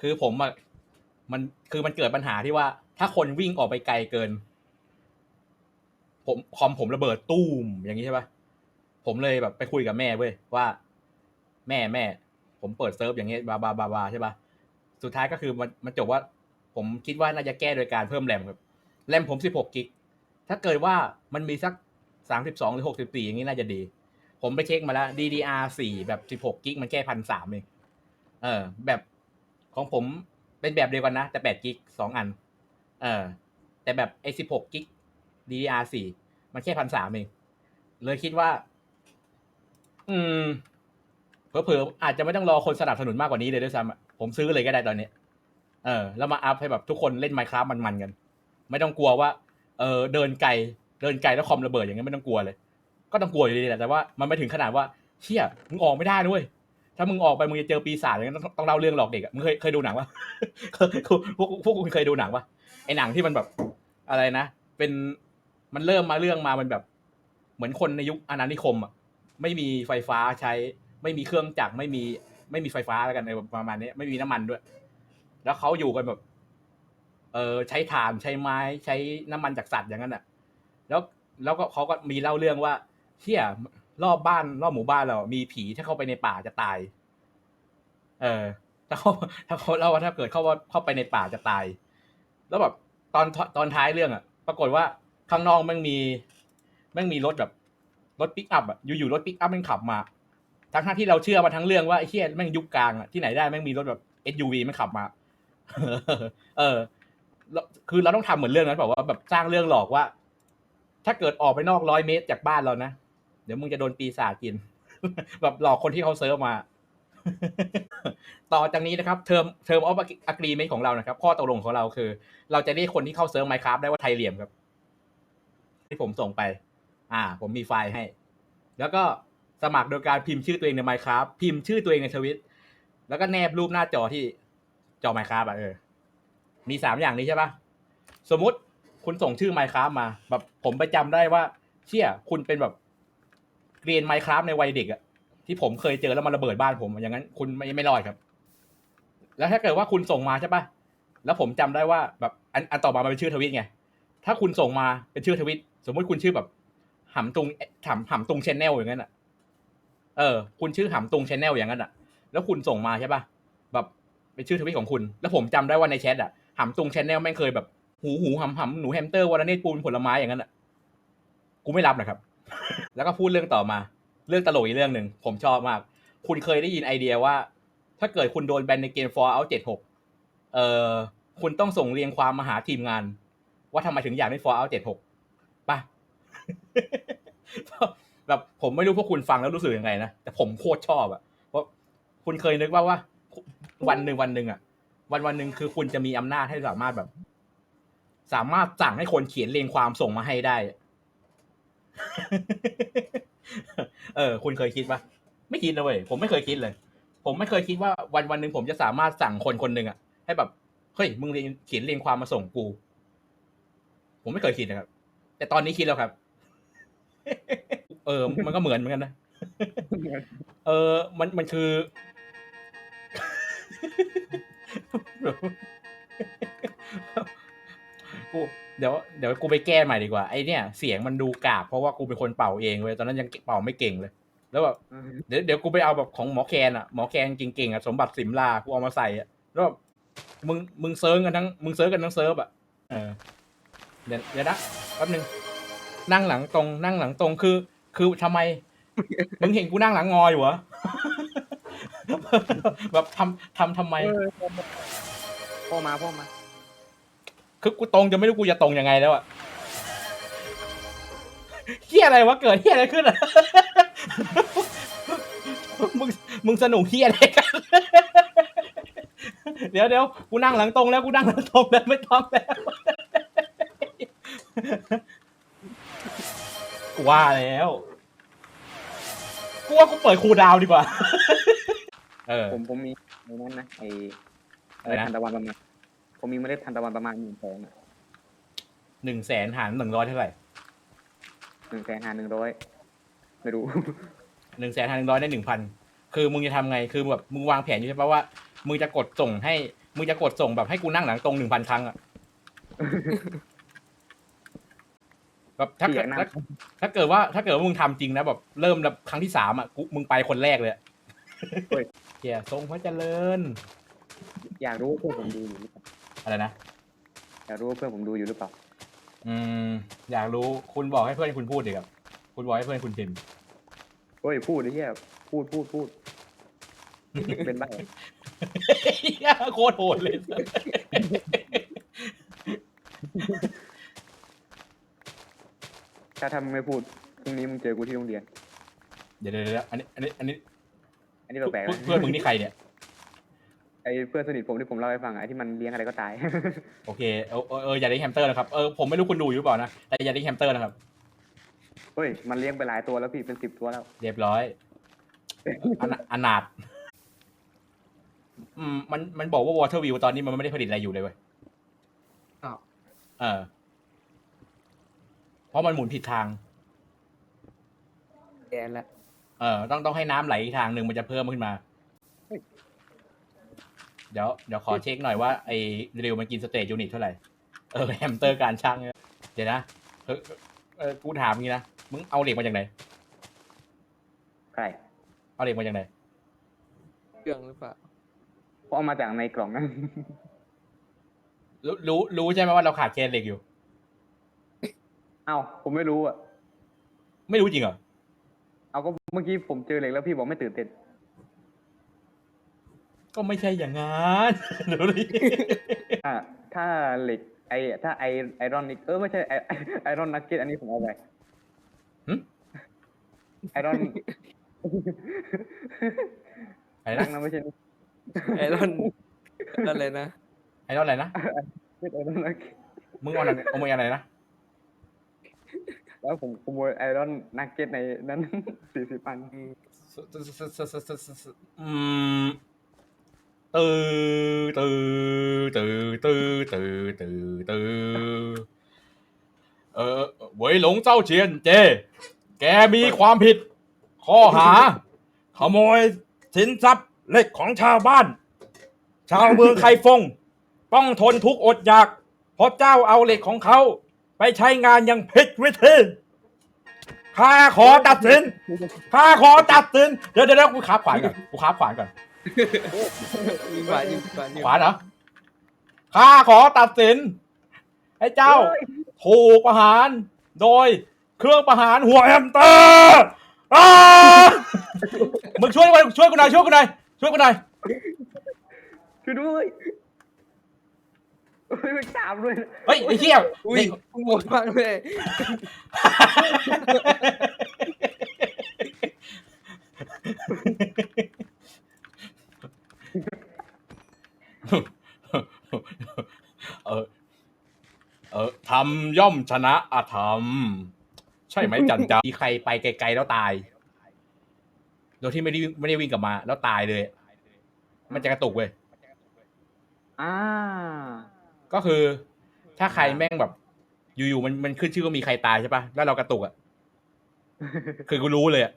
คือผมอะมันคือมันเกิดปัญหาที่ว่า ถ้าคนวิ่งออกไปไกลเกิน ผมคอมผมระเบิดตู้มอย่างนี้ใช่ปะผมเลยแบบไปคุยกับแม่เว้ยว่า แม่แม่ ผมเปิดเซิร์ฟอย่างเงี้ยบาบาบาบาใช่ปะสุดท้ายก็คือมันมันจบว่า ผมคิดว่าน่าจะแก้โดยการเพิ่มแรมครับแรมผมสิบหกกิกถ้าเกิดว่ามันมีสักสามสิบสองหรือหกสิบสี่อย่างนี้น่าจะดี ผมไปเช็คมาแล้ว DDR สี่แบบสิบหกกิกมันแค่พันสามเองเออ แบบ ของผมเป็นแบบเดียวกันนะ แต่แปดกิกสองอัน เออ แต่แบบไอ้สิบหกกิก DDR สี่มันแค่พันสามเองเลยคิดว่า อืมเผลอๆอาจจะไม่ต้องรอคนสนับสนุนมากกว่านี้เลยด้วยซ้ำผมซื้อเลยก็ได้ตอนนี้เออ แล้วมาอัพให้แบบทุกคนเล่น Minecraft มันๆกัน ไม่ต้องกลัวว่า เออเดินไกล เดินไกลแล้วคอมระเบิดอย่างเงี้ยไม่ต้องกลัวเลย ก็ต้องกลัวอยู่ดีแหละแต่ว่ามันไม่ถึงขนาดว่าเชี่ยมึงออกไม่ได้ด้วย ถ้ามึงออกไปมึงจะเจอปีศาจอย่างนั้นต้องต้องเล่าเรื่องหลอกเด็กอะมึงเคยเคยดูหนังปะพวกพวกคุณเคยดูหนังปะไอหนังที่มันแบบอะไรนะเป็นมันเริ่มมาเรื่องมามันแบบ เหมือนคนในยุคอาณานิคมอะไม่มีไฟฟ้าใช้ ไม่มีเครื่องจักรไม่มี ไม่มีไฟฟ้าแล้วกันในประมาณนี้ไม่มีน้ำมันด้วย แล้วเขาอยู่กันแบบ เออใช้ถ่านใช้ไม้ ใช้น้ำมันจากสัตว์อย่างนั้นอะ แล้วแล้วก็เขาก็มีเล่าเรื่องว่าเที่ยรอบบ้านรอบหมู่บ้านเรา มีผีถ้าเข้าไปในป่าจะตาย เออ ถ้าเขาถ้าเขาเล่าว่าถ้าเกิดเข้าว่าเข้าไปในป่าจะตาย แล้วแบบตอนตอนท้ายเรื่องอะ ปรากฏว่าข้างนอกมันมีมันมีรถแบบรถปิกอัพอะอยู่ๆรถปิกอัพมันขับมาทั้งๆที่เราเชื่อมาทั้งเรื่องว่าไอ้เฮียแม่งยุคกลางอะที่ไหนได้แม่งมีรถแบบ SUV มันขับมา เออคือเราต้องทำเหมือนเรื่องนั้นแบบว่าแบบสร้างเรื่องหลอกว่า ถ้าเกิดออกไปนอกร้อยเมตรจากบ้านเรานะ เดี๋ยวมึงจะโดนปีศาจกิน แบบหลอกคนที่เขาเซิร์ฟมา ต่อจากนี้นะครับเทอมเทอมออฟอะกรีเมนของเรานะครับ ข้อตกลงของเราคือ เราจะเรียกคนที่เข้าเซิร์ฟไมครับได้ว่าไทยเหลี่ยมครับ ที่ผมส่งไป อ่า ผมมีไฟล์ให้ แล้วก็สมัครโดยการพิมพ์ชื่อตัวเองใน Minecraft พิมพ์ชื่อตัวเองในทวิตแล้วก็แนบรูปหน้าจอที่จอ Minecraft อะเออ มีสามอย่างนี้ใช่ปะสมมติคุณส่งชื่อ Minecraft มา แบบผมไปจำได้ว่า เชี่ยคุณเป็นแบบเรียน Minecraft ในวัยเด็กอะ ที่ผมเคยเจอแล้วมันระเบิดบ้านผมอย่างนั้น คุณไม่ไม่รอดครับ แล้วถ้าเกิดว่าคุณส่งมาใช่ปะแล้วผมจำได้ว่าแบบอันอันต่อมามันเป็นชื่อทวิตไงถ้าคุณส่งมาเป็นชื่อทวิตสมมติคุณชื่อแบบหำตุงหำหำตุงชแนลอย่างนั้นอะ เออ คุณชื่อหำตุงชแนลอย่างนั้นอะ แล้วคุณส่งมาใช่ปะแบบเป็นชื่อทวิตของคุณ แล้วผมจำได้ว่าในแชทอะหำตุงชแนลแม่งเคยแบบ หูหูหำหำหนูแฮมสเตอร์วาระเนตปูนผลไม้อย่างนั้นอะกูไม่รับนะครับ แล้วก็พูดเรื่องต่อมา เรื่องตลกอีกเรื่องหนึ่งผมชอบมาก คุณเคยได้ยินไอเดียว่า ถ้าเกิดคุณโดนแบนในเกม Fallout 76เอ่อคุณต้องส่งเรียงความมาหาทีมงาน ว่าทำไมถึงอยากได้ Fallout 76ป่ะแบบผมไม่รู้พวกคุณฟังแล้วรู้สึกยังไงนะแต่ผมโคตรชอบอะเพราะคุณเคยนึกว่าว่า วันหนึ่งวันหนึ่งอะวันวันหนึ่งคือคุณจะมีอำนาจให้สามารถแบบ สามารถสั่งให้คนเขียนเรียงความส่งมาให้ได้ เออ คุณเคยคิดปะไม่คิดนะเว้ยผมไม่เคยคิดเลย ผมไม่เคยคิดว่าวันวันหนึ่งผมจะสามารถสั่งคนคนหนึ่งอะให้แบบเฮ้ยมึงเรียนเขียนเรียงความมาส่งกู ผมไม่เคยคิดนะครับ แต่ตอนนี้คิดแล้วครับ เออ มันก็เหมือนเหมือนกันนะเออ มันมันคือกู เดี๋ยวเดี๋ยวกูไปแก้ใหม่ดีกว่าไอเนี่ยเสียงมันดูกากเพราะว่ากูเป็นคนเป่าเองเว้ยตอนนั้นยังเป่าไม่เก่งเลย แล้วแบบเดี๋ยวเดี๋ยวกูไปเอาแบบของหมอแคนอะหมอแคนเก่งๆอะสมบัติสิมลากูเอามาใส่อะแล้วแบบมึงมึงเซิร์ฟกันทั้งมึงเซิร์ฟกันทั้งเซิร์ฟอะเออเดี๋ยวเดี๋ยวนะแป๊บนึงนั่งหลังตรงนั่งหลังตรงคือ คือทำไมมึงเห็นกูนั่งหลังงออยู่เหรอแบบทำทำทำไมพ่อมาพ่อมา คือกูตรงจะไม่รู้กูจะตรงยังไงแล้วอะเฮียอะไรวะเกิดเฮียอะไรขึ้นอะมึงมึงสนุกเฮียอะไรกัน เดี๋ยวเดี๋ยวกูนั่งหลังตรงแล้วกูนั่งหลังตรงแล้วไม่ต้องแล้วกูว่าแล้วกูว่ากูเปิดคูลดาวน์ดีกว่า เออ ผมผมมีในนั้นนะไออะไรนะทันตะวันประมาณ ผมมีเมล็ดทันตะวันประมาณหนึ่งแสนอะหนึ่งแสนหารหนึ่งร้อยเท่าไหร่หนึ่งแสนหาหนึ่งร้อยไม่รู้ หนึ่งแสนหารหนึ่งร้อยได้หนึ่งพันคือมึงจะทำไงคือแบบมึงวางแผนอยู่ใช่ปะว่ามึงจะกดส่งให้มึงจะกดส่งแบบให้กูนั่งหลังตรงหนึ่งพันครั้งอะแบบถ้าพี่อเกิยาดกนั่งถ้าถ้าเกิดว่าถ้าเกิดว่ามึงทำจริงนะแบบเริ่มแบบครั้งที่สามอะกูมึงไปคนแรกเลยอะเฮ้ยเกียทรงพระเจริญ อยากรู้ว่าเพื่อนผมดูอยู่หรือเปล่า อะไรนะ อยากรู้ว่าเพื่อนผมดูอยู่หรือเปล่า อืม อยากรู้คุณบอกให้เพื่อนคุณพูดดีครับคุณบอกให้เพื่อนคุณพิมพ์ เฮ้ยพูดไอ้เหี้ยพูดพูดพูด เป็นบ้าโคตรโหดเลย ถ้าทำไม่พูดพรุ่งนี้มึงเจอกูที่โรงเรียน เดี๋ยวเดี๋ยวเดี๋ยวอันนี้อันนี้อันนี้อันนี้แปลกๆเพื่อนนะเพื่อนมึงนี่ใครเนี่ย ไอ้เพื่อนสนิทผมที่ผมเล่าให้ฟังอะไอ้ที่มันเลี้ยงอะไรก็ตาย โอเคเออเออเอออย่าได้แฮมสเตอร์นะครับเออผมไม่รู้คุณดูอยู่หรือเปล่านะแต่อย่าได้แฮมสเตอร์นะครับ เฮ้ย มันเลี้ยงไปหลายตัวแล้วพี่เป็นสิบตัวแล้ว เรียบร้อยอนาอนาถอืมมันมันบอกว่าวอเ e อร์วิวตอนนี้มันไม่ได้ผลิตอะไรอยู่เลยเว้ยอ้าว เออ เพราะมันหมุนผิดทางแอนละ เออต้องต้องให้น้ำไหลอีกทางหนึ่งมันจะเพิ่มขึ้นมา เฮ้ยเดี๋ยวเดี๋ยวขอเช็คหน่อยว่าไอ้เร็วมันกินสเตจยูนิตเท่าไหร่ เออแฮมสเตอร์การช่างเนี่ยเดี๋ยวนะเออเออกูถามงี้นะ มึงเอาเหล็กมาจากไหนใครเอาเหล็กมาจากไหน เครื่องหรือเปล่าเพราะเอามาจากในกล่องนั้น รู้รู้รู้ใช่ไหมว่าเราขาดแคลนเหล็กอยู่ เอ้า ผมไม่รู้อะ ไม่รู้จริงเหรอ เอาก็เมื่อกี้ผมเจอเหล็กแล้วพี่บอกไม่ตื่นเต้น ก็ไม่ใช่อย่างนั้นดูดิถ้าถ้าเหล็กไอถ้าไอไอรอนนิกเออไม่ใช่ไอไอรอนนักเก็ตอันนี้ผมเอาไปหึไอรอนอะไรนั่นะงนะไม่ใช่ไอรอนอะไรนะไอ้รอนอะไรนะไม่ใช่ไอรอนนักเก็ตมึงเอาอะไรเอามาอะไรนะแล้วผมขโมยไอรอนนักเก็ตในนั้นสี่สิบอันอืม ตือตือตือตือตือตือตือเออเวยหลงเจ้าเจียนเจ แกมีความผิด ข้อหา ขโมยสินทรัพย์เหล็กของชาวบ้าน ชาวเมืองไคฟง ต้องทนทุกข์อดอยาก เพราะเจ้าเอาเหล็กของเขา ไปใช้งานอย่างผิดวิธีข้าขอตัดสินข้าขอตัดสิน เดี๋ยวเดี๋ยวเดี๋ยวกูขาขวานก่อนกูขาขวานก่อน มีขวานอยู่ขวานอยู่ขวานเหรอข้าขอตัดสิน ให้เจ้า ถูกประหาร โดยเครื่องประหารหัวแฮมสเตอร์อ้ามึงช่วยกูช่วยกูหน่อยช่วยกูหน่อยช่วยกูหน่อยช่วยด้วยเฮ้ยมันตามด้วยเฮ้ยไอ้เหี้ยอุ้ยเด็กหมดมากเลย เออ เออทำย่อมชนะอาธรรม ใช่ไหมจันจามีใครไปไกลๆแล้วตาย โดยที่ไม่ได้วิ่งไม่ได้วิ่งกลับมา แล้วตายเลย มันจะกระตุกเว้ย อ่า ก็คือ ถ้าใครแม่งแบบ อยู่ๆมันมันขึ้นชื่อว่ามีใครตายใช่ปะแล้วเรากระตุกอะ คือกูรู้เลยอะ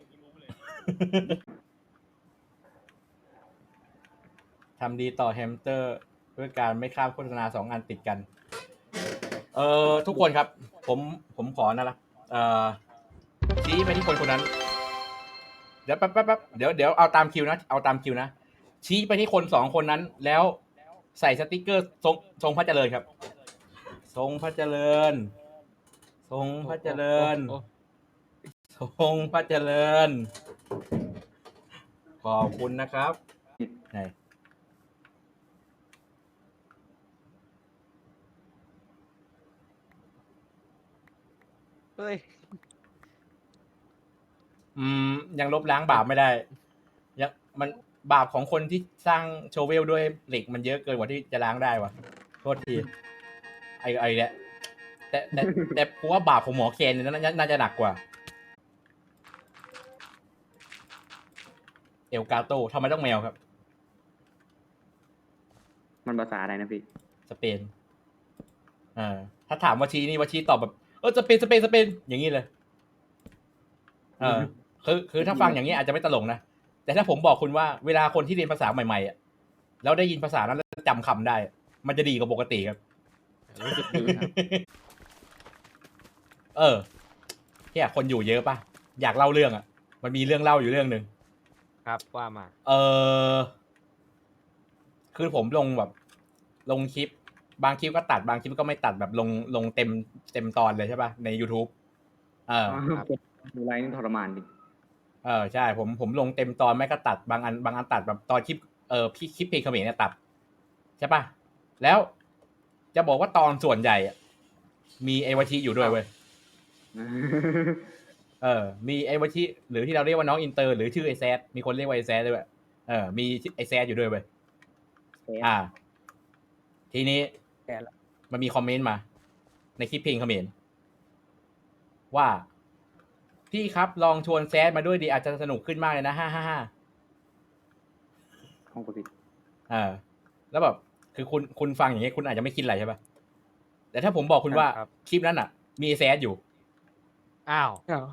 ทำดีต่อแฮมสเตอร์ด้วยการไม่ข้ามโฆษณาสองอันติดกัน เอ่อทุกคนครับ ผมผมขอนะละเอ่อชี้ไปที่คนคนนั้น เดี๋ยวแป๊บแป๊บแป๊บเดี๋ยวเดี๋ยวเอาตามคิวนะ เอาตามคิวนะ ชี้ไปที่คนสองคนนั้น แล้วใส่สติกเกอร์ทรงทรงพระเจริญครับ ทรงพระเจริญ ทรงพระเจริญ ทรงพระเจริญ ขอบคุณนะครับไหน เฮ้ย อืม ยังลบล้างบาปไม่ได้ยังมันบาปของคนที่สร้างโชเวลด้วยเหล็กมันเยอะเกินกว่าที่จะล้างได้วะโทษทีไอ้ไอ้เนี่ยแต่แต่แต่กูว่าบาปของหมอเคนเนี่ยน่าน่าจะหนักกว่า เอลกาโตทำไมต้องแมวครับ มันภาษาอะไรนะพี่ สเปนอ่าถ้าถามวาชีนี่วาชีตอบแบบ เออสเปนสเปนสเปนอย่างนี้เลยเออคือคือถ้าฟังอย่างนี้อาจจะไม่ตลกนะแต่ถ้าผมบอกคุณว่าเวลาคนที่เรียนภาษาใหม่ๆอะแล้วได้ยินภาษานั้นแล้วจจำคำได้ มันจะดีกว่าปกติครับรู้สึกดีครับ เออเฮียคนอยู่เยอะปะอยากเล่าเรื่องอะ มันมีเรื่องเล่าอยู่เรื่องหนึ่งครับว่ามา เออคือผมลงแบบ ลงคลิป บางคลิปก็ตัดบางคลิปก็ไม่ตัดแบบลงลงเต็มเต็มตอนเลยใช่ปะใน youtube เออครับดูไลน์นี่ทรมานดิเออใช่ ผมผมลงเต็มตอนไม่ก็ตัดบางอันบางอันตัดแบบตอนคลิปเออพี่คลิปเพลงเขมรเนี่ยตัดใช่ปะแล้วจะบอกว่าตอนส่วนใหญ่อะมีไอวชิอยู่ด้วยเว้ยเออ มีไอวชิหรือที่เราเรียกว่าน้องอินเตอร์ หรือชื่อไอแซดมีคนเรียกว่าไอแซดด้วยเออ มีไอแซดอยู่ด้วยเว้ยอ่า ทีนี้ แกละมันมีคอมเมนต์มา ในคลิปเพลงเขมรว่า พี่ครับลองชวนแซดมาด้วยดีอาจจะสนุกขึ้นมากเลยนะฮ่าฮ่าฮ่าห้องปกติเออ แล้วแบบคือคุณคุณฟังอย่างเงี้ยคุณอาจจะไม่คิดอะไรใช่ปะแต่ถ้าผมบอกคุณว่าครับ คลิปนั้นอะ มีแซดอยู่ อ้าว อ้าว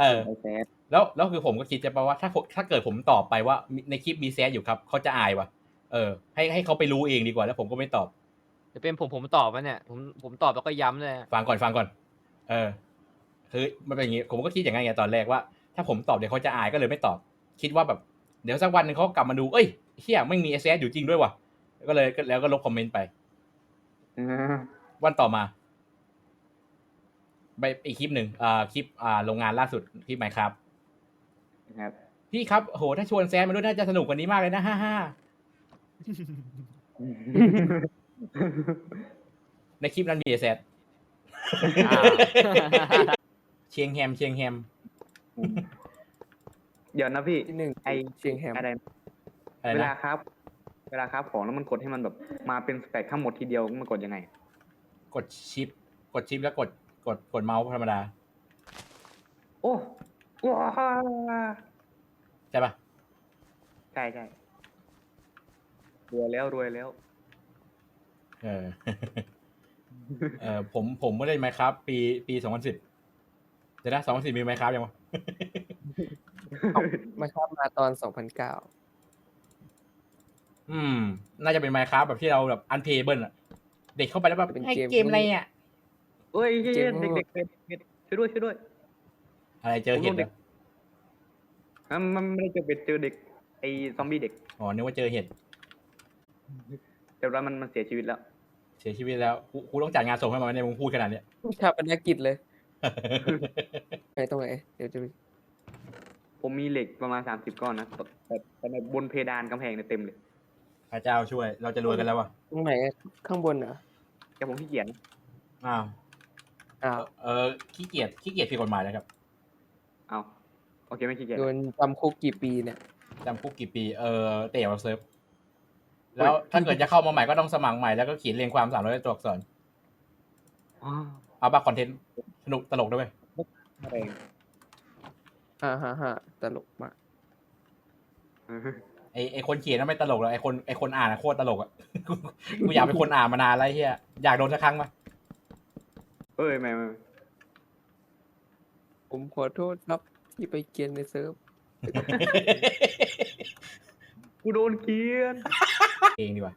เออ ไอแซดแล้วแล้วคือผมก็คิดจะแปลว่าถ้าผมถ้าเกิดผมตอบไปว่ามีในคลิปมีแซดอยู่ครับเขาจะอายว่ะ เออ ให้ให้เขาไปรู้เองดีกว่าแล้วผมก็ไม่ตอบ จะเป็นผมผมตอบมันเนี่ยผมผมตอบแล้วก็ย้ำเลยฟังก่อนฟังก่อน เออ คือมันเป็นอย่างงี้ผมก็คิดอย่างนั้นไงตอนแรกว่า ถ้าผมตอบเดี๋ยวเขาจะอายก็เลยไม่ตอบ คิดว่าแบบเดี๋ยวสักวันหนึงเขากลับมาดูเอ้ยเฮียไม่มีเอเอยู่จริงด้วยว่ะก็เลยก็แล้วก็ลบคอมเมนต์ไปวันต่อมาไปอีกคลิปหนึ่งอ่าคลิปอ่าโรงงานล่าสุดคลิปไหมครับนะครับ พี่ครับโหถ้าชวนแซมมาด้วยน่าจะสนุกกว่านี้มากเลยนะฮ่าฮ่า ในคลิปนั้นมีเอแซอ้าวเชียงแฮมเชียงแฮม เดี๋ยวนะพี่ที่หนึ่งไอเชียงแฮมอะไรอะไรเวลานะครับ เวลาครับของแล้วมันกดให้มันแบบมาเป็นสแต็กทั้งหมดทีเดียวมันกดยังไง กดชิป กดชิปแล้วกดกดกดเมาส์ธรรมดาโอ้ว้าใช่ปะใช่ใช่ รวยแล้วรวยแล้ว เออ เออผมผมไม่ได้ไมครับ ปีปีสองพันสิบเดี๋ยวนะสองพันสิบมีไมครับยังวะมาครับมาตอนสองพันเก้าอืม น่าจะเป็นไมครับแบบที่เราแบบอันเพย์เบิลอะเด็กเข้าไปแล้วแบบเป็นให้เกมเกมอะไรอะเอ้ยเฮ้ยเจ๋งเด็กมากเด็กเด็กเด็กช่วยด้วยช่วยด้วยอะไรเจอเห็ดเหรออะมันไม่ได้เจอเป็ดเจอเด็กไอ้ซอมบี้เด็กอ๋อนึกว่าเจอเห็ด แต่ว่ามันมันเสียชีวิตแล้ว เสียชีวิตแล้วกูกูต้องจัดงานศพให้มันไหมเนี่ยมึงพูดขนาดเนี้ยชาปนกิจเลยไหนตรงไหนเดี๋ยวจะไปผมมีเหล็กประมาณสามสิบก้อนนะแต่แต่แต่ในบนเพดานกำแพงเนี่ยเต็มเลยพระเจ้าช่วย เราจะรวยกันแล้ววะตรงไหนข้างบนเหรอแต่ผมขี้เกียจนะอ้าวอ้าวเออขี้เกียจขี้เกียจผิดกฎหมายนะครับเอาโอเคไม่ขี้เกียจโดนจำคุกกี่ปีเนี่ยจำคุกกี่ปี เออเตะมาเซิร์ฟ แล้วถ้าเกิดจะเข้ามาใหม่ก็ต้องสมัครใหม่แล้วก็เขียนเรียงความสามร้อยตัวอักษรอ้าวเอาบัคคอนเทนต์สนุกตลกด้วยเวยแรงฮ่าฮ่าฮ่าตลกมากไอไอคนเขียนน่ะไม่ตลกหรอกไอคนไอคนอ่านอะโคตรตลกอะ กูกูอยากเป็นคนอ่านมานานแล้วไอ้เฮียอยากโดนสักครั้งมาเอ้ยไม่ไม่ผมขอโทษครับที่ไปเกียนในเซิร์ฟ กูโดนเกลียน เองดีกว่า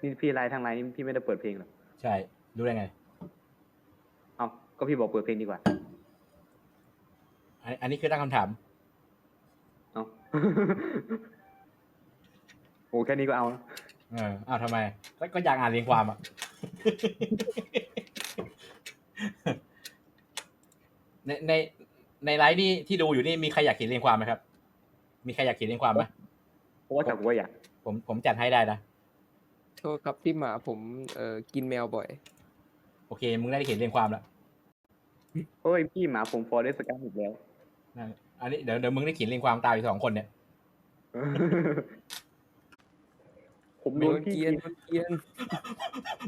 นี่พี่ไลน์ทางไลน์นี่พี่ไม่ได้เปิดเพลงหรอใช่ รู้ได้ไง เอาก็พี่บอกเปิดเพลงดีกว่า อันอันนี้คือตั้งคำถาม เอาโอ้แค่นี้ก็เอานะเอออ้าวทำไม ก็ก็อยากอ่านเรียงความอะ ในในในไลฟ์นี่ที่ดูอยู่นี่มีใครอยากเขียนเรียงความไหมครับ มีใครอยากเขียนเรียงความไหม เพราะว่าจากกูว่าอยากผมผมจัดให้ได้นะ โทษครับที่หมาผมเอ่อกินแมวบ่อย โอเค มึงได้เขียนเรียงความแล้วเฮ้ยพี่หมาผมฟอร์เรสกันอีกแล้วนั่นอันนี้เดี๋ยวเดี๋ยวมึงได้เขียนเรียงความตามอีกสองคนเนี่ย ผมโดโดนนพี่เกียนโดนเกียน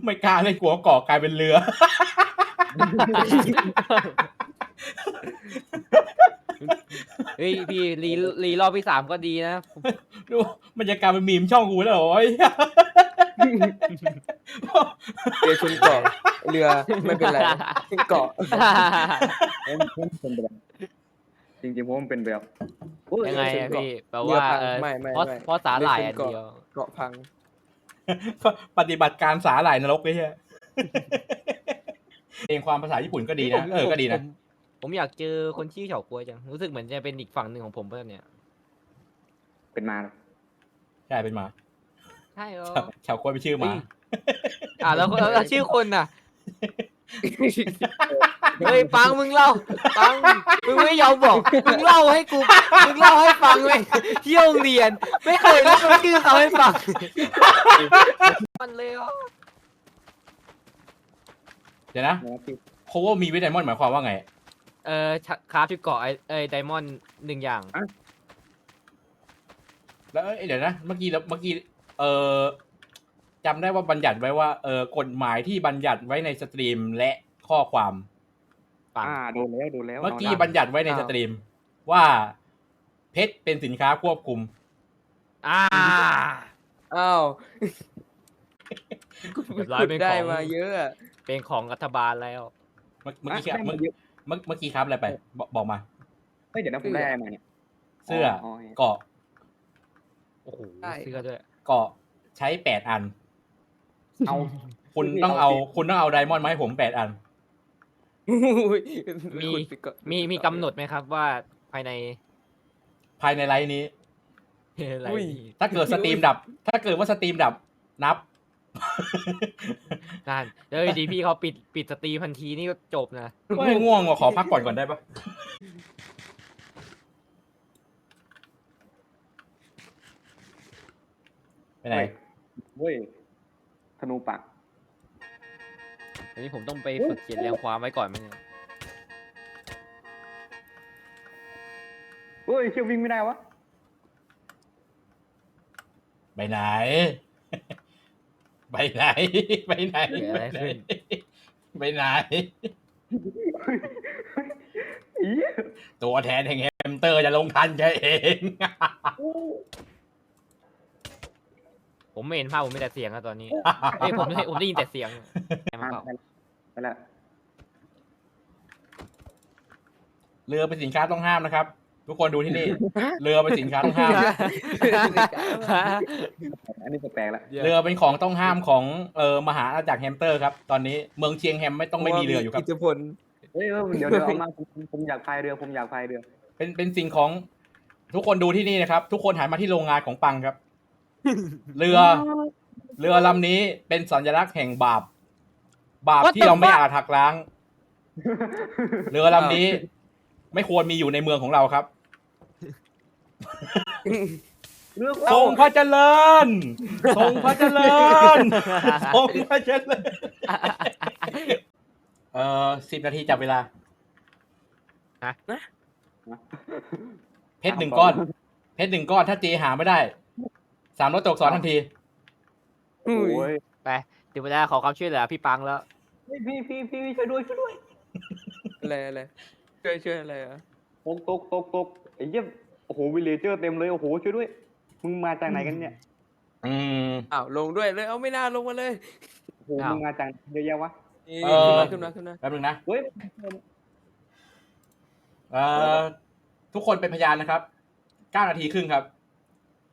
ไม่กล้าเลยกลัวเกาะกลายเป็นเรือ เฮ้ยพี่รีรีรอบที่สามก็ดีนะ ดูมันจะกลายเป็นมีมช่องกูแล้วเหรอไอ้เหี้ยเรือชนเกาะเรือไม่เป็นไรเกาะเอ้ยเพิ่งเป็นไปแล้วจริงๆผมว่ามันเป็นแบบโอ้ยังไงเส้นอะเกาะพี่แปลเรือว่าพังเออไม่ไม่เพราะไม่เพราะสาหร่ายอันเรือเส้นเดียวเกาะพัง ปฏิบัติการสาหร่ายนรกไอ้เหี้ยเองความภาษาญี่ปุ่นก็ดีนะเออก็ดีนะ ผมผมอยากเจอคนชื่อเฉาก๊วยจัง รู้สึกเหมือนจะเป็นอีกฝั่งหนึ่งของผมเพื่อนเนี่ย เป็นมาใช่เป็นหมาใช่เหรอ ชาวชาวโคตรเป็นชื่อหมาเฮ้ย อะแล้วแล้วแล้วชื่อคนน่ะ เฮ้ยปังมึงเล่าปังมึงไม่ยอมบอกมึงเล่าให้กูมึงเล่าให้ฟังเลยที่โรงเรียน ไม่เคยเล่าชื่อเขาให้ฟังมันเลยเหรอเดี๋ยวนะนะครับพี่โคโวมีวิดไดมอนด์หมายความว่าไง เออชะคราฟที่เกาะไอเอยไดมอนด์หนึ่งอย่าง แล้วเอ้ยเดี๋ยวนะเมื่อกี้แล้วเมื่อกี้เออจำได้ว่าบัญญัติไว้ว่าเออกฎหมายที่บัญญัติไว้ในสตรีมและข้อความ ปัง อ่าโดนแล้วโดนแล้วเมื่อกี้าบัญญัติไว้ในสตรีม ว่าเพชรเป็นสินค้าควบคุม อ่า อ้าวเรียบร้อยขุดเป็นได้ของมาเยอะอะเป็นของรัฐบาลแล้ว เมื่อเมื่อกี้ครับะเมื่อได้าเยอะ เมื่อเมื่อกี้ครับอะไรไป บอกบอกมา เฮ้ยเดี๋ยวนะผมได้อะไรมาเนี่ยเสื้อออเกาะโอ้โหเสื้อด้วยเกาะใช้แปดอัน เอา คุณไม่ต้องเอาเอาสิคุณต้องเอาไดมอนด์มาให้ผมแปดอัน อุ้ยมีขุดไปก่อนมีมีกำหนดไหมครับว่าภายในภายในไลน์นี้ อะไรอุ้ย ถ้าเกิดสตรีมดับ ถ้าเกิดว่าสตรีมดับ นับ นั่นเดี๋ยวดีพี่เขาปิดปิดสตรีมทันทีนี่ก็จบนะก็ให้ง่วงว่ะขอพักก่อนก่อนได้ปะไปไหนเว้ยธนูปักอันนี้ผมต้องไปฝึกเขียนเรียงความไว้ก่อนไหมเนี่ยเฮ้ยเชี่ยววิ่งไม่ได้วะไปไหน ไปไหน ไปไหน เกิดอะไรขึ้น ไปไหน อี๋ตัวแทนแห่งแฮมสเตอร์จะลงทันแกเอง ผมไม่เห็นภาพผมมีแต่เสียงอะตอนนี้เอ้ยผมได้ผมได้ยินแต่เสียงแอมอะเปล่าไปแล้วเรือเป็นสินค้าต้องห้ามนะครับ ทุกคนดูที่นี่ เรือเป็นสินค้าต้องห้าม อันนี้แปลกๆแล้วเรือเป็นของต้องห้ามของเออมหาอาณาจักรแฮมสเตอร์ครับ ตอนนี้เมืองเชียงแฮมไม่ต้องไม่มีเรืออยู่ครับ อิทธิพลเฮ้ยเออเดี๋ยวเดี๋ยวเอามาผมผมอยากพายเรือผมอยากพายเรือ เป็นเป็นสิ่งของทุกคนดูที่นี่นะครับ ทุกคนหันมาที่โรงงานของปังครับ เรือ เรือลำนี้เป็นสัญลักษณ์แห่งบาป บาป What ที่ the เราไม่ fuck? อาจหักล้าง เรือลำนี้ ไม่ควรมีอยู่ในเมืองของเราครับ เรือทรงพระเจริญทรงพระเจริญทรงพระเจริญเอ่อสิบนาทีจับเวลาเพชรหนึ่งก้อน เพชรหนึ่งก้อนถ้าเจหาไม่ได้ สามร้อยตกสอนทันที โอ้ยไปถึงเวลาขอความช่วยเหลือพี่ปังแล้วเฮ้ยพี่พี่พี่ช่วยด้วยช่วยด้วยอะไรอะไรช่วยช่วยอะไรอะ ตกตกตกตกไอ้เหี้ยโอ้โหวิลเลเจอร์เต็มเลยโอ้โหช่วยด้วยมึงมาจากไหนกันเนี่ยอืม อ้าวลงด้วยเลยเอาไม่น่าลงมาเลยโอ้โหมึงมาจากเยอะแยะวะนี่เออ ขึ้นมาขึ้นมาขึ้นมาแป๊บนึงนะเฮ้ยเอ่อทุกคนเป็นพยานนะครับเก้านาทีครึ่งครับ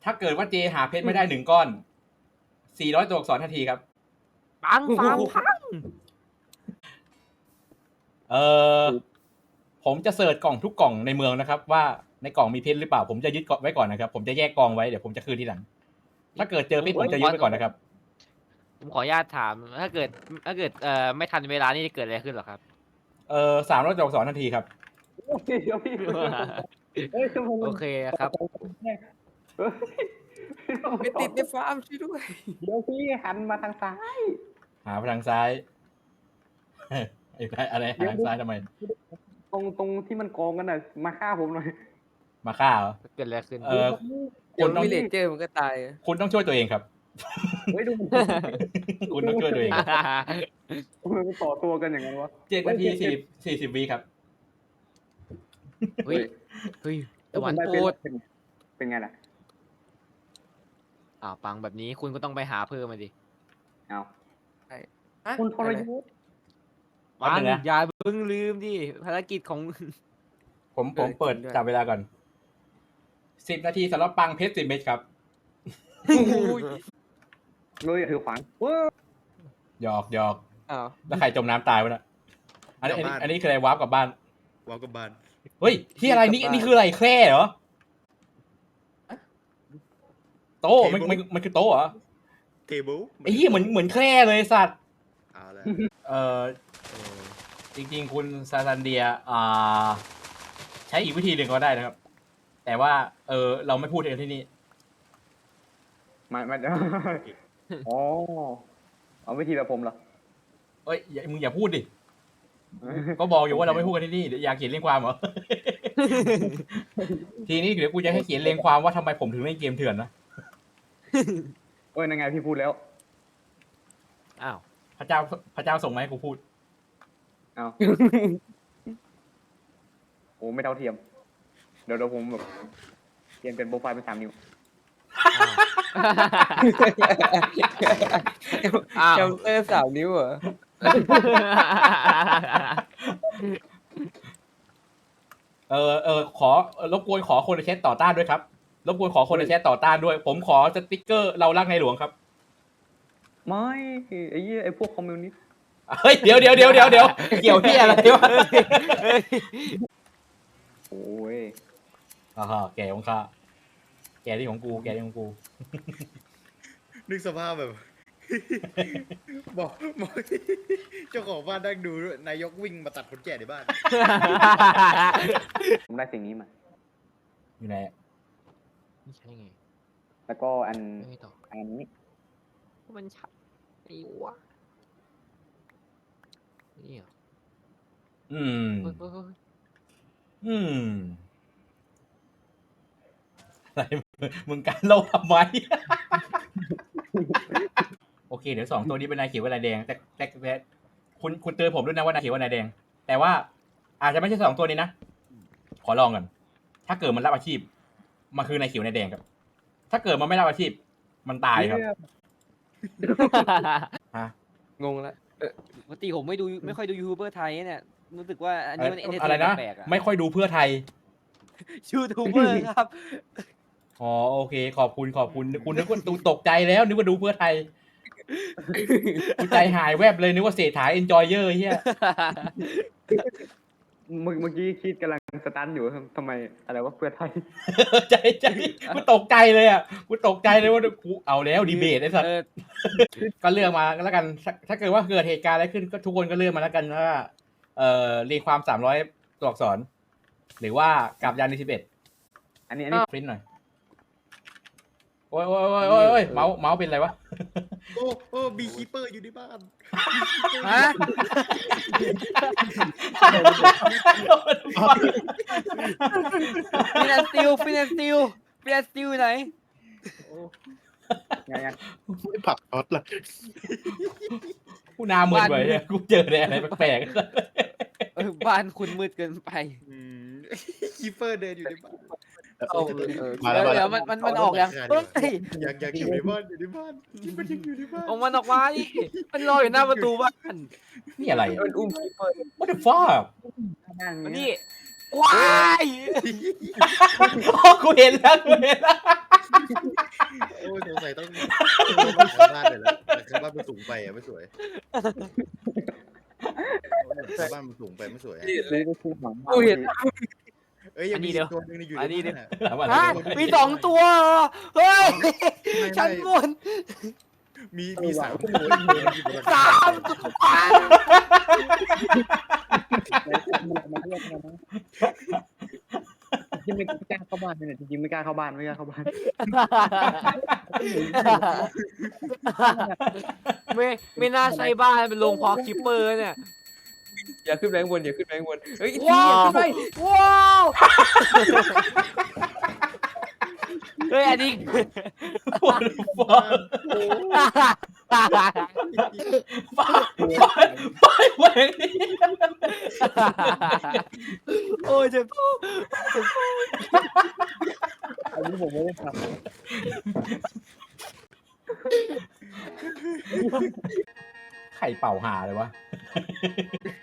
ถ้าเกิดว่าเจหาเพชรไม่ได้หนึ่งก้อนสี่ร้อยตัวอักษรทันทีครับ ปังปังปังเออผมจะเสิร์ชกล่องทุกกล่องในเมืองนะครับ ว่า ในกล่องมีเพชรหรือเปล่า ผมจะยึดเกาะไว้ก่อนนะครับ ผมจะแยกกองไว้เดี๋ยวผมจะคืนทีหลัง ถ้าเกิดเจอเพชรผมจะยึดไว้ก่อนนะครับ ผมขออนุญาตถาม ถ้าเกิด ถ้าเกิดเอ่อไม่ทันเวลานี่จะเกิดอะไรขึ้นเหรอครับเออสามร้อยตัวอักษรทันทีครับเดี๋ยวพี่เฮ้ยชั่วโมงโอเคครับเฮ้ยไปติดในฟาร์มช่วยด้วยเดี๋ยวพี่หันมาทางซ้าย หาไปทางซ้ายไอ้ไรอะไรหาทางซ้ายทำไมตรงตรงที่มันกองกันน่ะ มาฆ่าผมหน่อย มาฆ่าเหรอเกิดอะไรขึ้นเออเดี๋ยวคุณต้องวิลเลจเจอร์มันก็ตายอะคุณต้องช่วยตัวเองครับเฮ้ยดูมันคุณต้องช่วยตัวเองครับมันต่อตัวกันอย่างนั้นวะ เจ็ดนาทีสี่สี่สิบวิครับ เฮ้ยเฮ้ยตะวันได้โปรดเป็นเป็นไงล่ะ อ่าวปังแบบนี้คุณก็ต้องไปหาเพิ่มมาดิเอาฮะคุณทรอะไรยุทธ์แป๊บปังนึงนะ อย่าเพิ่งลืมดิภารกิจของคผมผมเออเปิดจริงด้วยจับเวลาก่อน สิบนาทีสำหรับปังเพชรสิบเม็ดครับลุยถือขวานว้าหยอกหยอกอ้าวแล้วใครจมน้ำตายวะน่ะอันนี้อันนี้อันนี้คืออะไรวาร์ปกลับบ้านวาวกับบ้านเฮ้ยที่อะไรนี่นี่คืออะไรแคร่เหรอโต๊ะมันมันมันคือโต๊ะเหรอเทเบิลไอ้เหี้ยเหมือนเหมือนแคร่เลยสัตว์เอาละเอ่อจริง ๆ คุณซาซันเดียอ่า ใช้อีกวิธีหนึ่งก็ได้นะครับ แต่ว่า เออ เราไม่พูดกันที่นี่มามาอ๋อเอาวิธีแบบผมเหรอเอ้ยอย่ามึงอย่าพูดดิ ก็บอกอยู่ว่าเราไม่พูดกันที่นี่เดี๋ยวอยากเขียนเรียงความเหรอ ทีนี้เดี๋ยวกูจะให้เขียนเรียงความว่าทำไมผมถึงเล่นเกมเถื่อนนะ เอ้ยนั่นไงพี่พูดแล้ว อ้าว พระเจ้าพระเจ้าส่งมาให้กูพูด เอา โอ้ไม่เท่าเทียม เดี๋ยวเดี๋ยวผมแบบเปลี่ยนเป็นโปรไฟล์เป็นสามนิ้วอ้าว แคมเตอร์สามนิ้วเหรอเออเออขอเอ่อรบกวนขอคนในแชทต่อต้านด้วยครับรบกวนขอคนในแชทต่อต้านด้วย ผมขอสติ๊กเกอร์เรารักในหลวงครับไม่ไอ้เหี้ยไอ้พวกคอมมิวนิสต์เฮ้ยเดี๋ยวเดี๋ยวเดี๋ยวเดี๋ยวเดี๋ยวเกี่ยวที่อะไรวะ โอ้ย อ่าฮะแกของข้าแกที่ของกูแกที่ของกู นึกสภาพแบบ บอกบอกเจ้าของบ้านนั่งดูด้วยนายกวิ่งมาตัดคนแก่ในบ้าน ผมได้สิ่งนี้มา อยู่ไหนอะไม่ใช่ไงแล้วก็อันไม่ต่ออันนี้มันใช่ไอ้วะนี่เหรออืม เฮ้ยเฮ้ยเฮ้ยอืม อะไรมึงการโลทำไมโอเค เดี๋ยวสองตัวนี้เป็นนายเขียวกับนายแดงแต่แต่แต่คุณคุณเตือนผมด้วยนะว่านายเขียวกับนายแดง แต่ว่า อาจจะไม่ใช่สองตัวนี้นะขอลองกันถ้าเกิดมันรับอาชีพ มันคือนายเขียวนายแดงครับ ถ้าเกิดมันไม่รับอาชีพ มันตายครับฮะงงละปกติผมไม่ดูไม่ค่อยดูยูทูบเบอร์ไทยเนี่ยรู้สึกว่าอันนี้มันเอนเตอร์อะไรเทนนะ แปลกๆอะไม่ค่อยดูเพื่อไทย ยูทูบเบอร์ครับ อ๋อโอเค ขอบคุณขอบคุณ คุณนึกว่าตูตกใจแล้วนึกว่าดูเพื่อไทยกูใจหายแวบเลยนึกว่าเศรษฐาเอนจอยเยอร์เฮียเมื่อเมื่อกี้คิดกำลังสตันอยู่ทำไมอะไรวะเพื่อไทย ใจใจกูตกใจเลยอะกูตกใจเลยว่ากูเอาแล้วดีเบตไอ้สัสเออก็เลือกมาแล้วกันถ้าถ้าเกิดว่าเกิดเหตุการณ์อะไรขึ้นก็ทุกคนก็เลือกมาแล้วกันว่าเอ่อเรียงความสามร้อยตัวอักษร หรือว่ากับยานในสิบเอ็ดอันนี้อันนี้พรินหน่อย โอ้ยโอ้ยโอ้ยโอ้ยโอ้ยเมาส์เมาส์เป็นไรวะ โอ้โอ้บีคีเปอร์อยู่ในบ้านฮะฟินแอนติวฟินแอนติวฟินแอนติวไหนไงไงไม่ผักทอดละกูหนามืดไปเนี่ยกูเจอแต่อะไรแปลกเออบ้านคุณมืดเกินไปคีเปอร์เดินอยู่ในบ้าน เอาเออมาเดี๋แล้ยววมาเดี๋แล้ยววมันมันมันออกยังเฮ้ยอยากอยากอยู่ในบ้านอยู่ในบ้านมันยังอยู่ในบ้านออกมันออกมาดิมันรออยู่หน้าประตูบ้านนี่อะไร มันอุ้มคีเปอร์ What the fuck บ้านมันนี้นี่ว้ายอ๋อกูเห็นแล้วกูเห็นแล้วโอ้ยสงสัยต้องต้องหลังคาบ้านเลยละหลังคาบ้านมันสูงไปอะไม่สวยหลังคาบ้านมันสูงไปไม่สวยอะเลยก็คือหวังกูเห็น เอ้ยยังมีตัวนึงอยู่ในบ้านอะหลังมาฮะมีสองตัวเหรอเฮ้ยไม่ชั้นไม่บนมีมีสามตัวอยู่บนสามตัวมาเรียกมาจริงไม่กล้าเข้าบ้านเลยจริงไม่กล้าเข้าบ้านไม่กล้าเข้าบ้านไม่ไม่น่าใช่บ้านเป็นโรงเพาะคิปเปอร์เนี่ย อย่าขึ้นแบงบนอย่าขึ้นแบงบนเฮ้ยว้าวขึ้นไปว้าวเฮ้ยอันนี้ What the fuck ป้าป้าป้าแหวงนี่โอ้ยเจ็บอันนี้ผมไม่ได้ทไข่เป่าหาเลยวะำ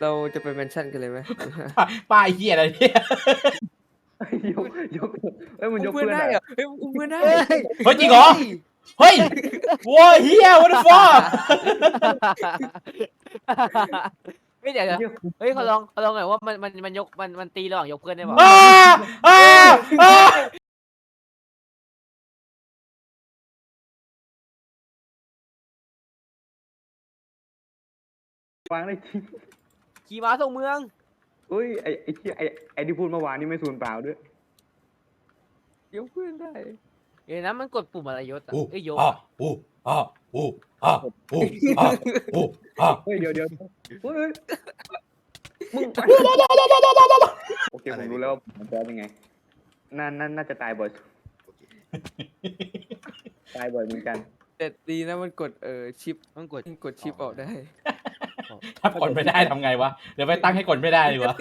เราจะไปเมนชั่นกันเลยไหมป้ายเฮียอะไรเนี่ยยกยกเอ้ยมันยกเพื่อนเพื่อนได้อะเหรอเฮ้ยเพื่อนได้เฮ้ยเฮ้ยจริงเหรอเฮ้ยโว้ยเฮีย what the fuck ไม่เดี๋ยวเดี๋ยวเฮ้ยเขาลองเขาลองหน่อยว่ามันมันมันยกมันมันตีระหว่างยกเพื่อนได้ป่ะอ้าอ้ วางเลยทีขี่ม้าส่งเมืองเฮ้ยไอ้ไอ้ที่ไอ้ไอ้ที่พูดเมื่อวานนี่ไม่สูญเปล่าด้วยยกเพื่อนได้เดี๋ยวนะมันกดปุ่มอะไรยศอะอู้เอ้ยยกอะอะอู้อะอู้อะอู้อะอู้อะเฮ้ยเดี๋ยวเดี๋ยวเฮ้ยมึงโอเคผมรู้แล้วว่าผมแพ้ยังไงน่าน่าน่าจะตายบ่อยโอเคตายบ่อยเหมือนกัน แต่ดีนะมันกดเออชิปมันกดมันกดชิปออกได้ ถ้ากดไม่ได้ทำไงวะ เดี๋ยวไปตั้งให้กดไม่ได้ดีกว่า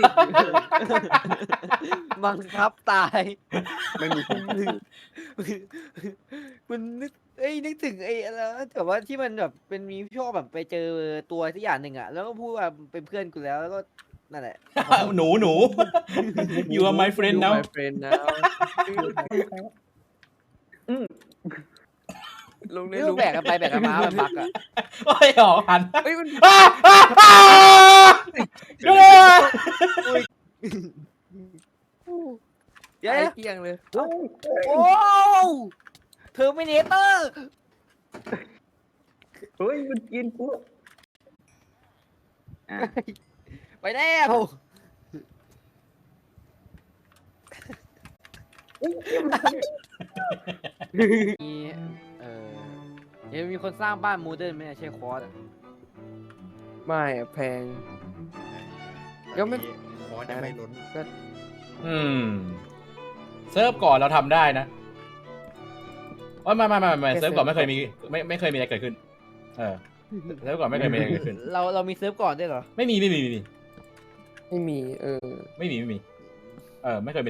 บังคับตาย ไม่มีมันนึกเอ้ยนึกถึงไอ้อะไรวะแต่ว่าที่มันแบบเป็นมีพี่ชอบแบบไปเจอตัวที่อย่างหนึ่งอะ แล้วก็พูดว่าเป็นเพื่อนกูแล้วแล้วก็นั่นแหละ หนูหนู you are my friend now my friend now ลงในนี่รูก็แบกกันไปแบกกันมาแบบบักอะโอ้ยออกหันเฮ้ยมันอ้าอ้าอ้าช่วยด้วยเดี๋ยวไอ้นะเกลียงเลยโอ้เทอร์มินเตอร์เฮ้ยมันกินกูอะไปแล้วมีเออ เดี๋ยวมีคนสร้างบ้านโมเดิร์นไหมเนี่ยใช่คอร์สอะ ไม่อะแพง ก็ไม่ คอร์สยังไม่ล้นอืม เซิร์ฟก่อนเราทำได้นะว่าไม่ไม่ไม่ไม่เซิร์ฟก่อนไม่เคยมีไม่ไม่เคยมีอะไรเกิดขึ้น เออเซิร์ฟก่อนไม่เคยมีอะไรเกิดขึ้น เราเรามีเซิร์ฟก่อนด้วยเหรอ ไม่มีไม่มีไม่มีไม่มีเออ ไม่มีไม่มี เออ ไม่เคยมี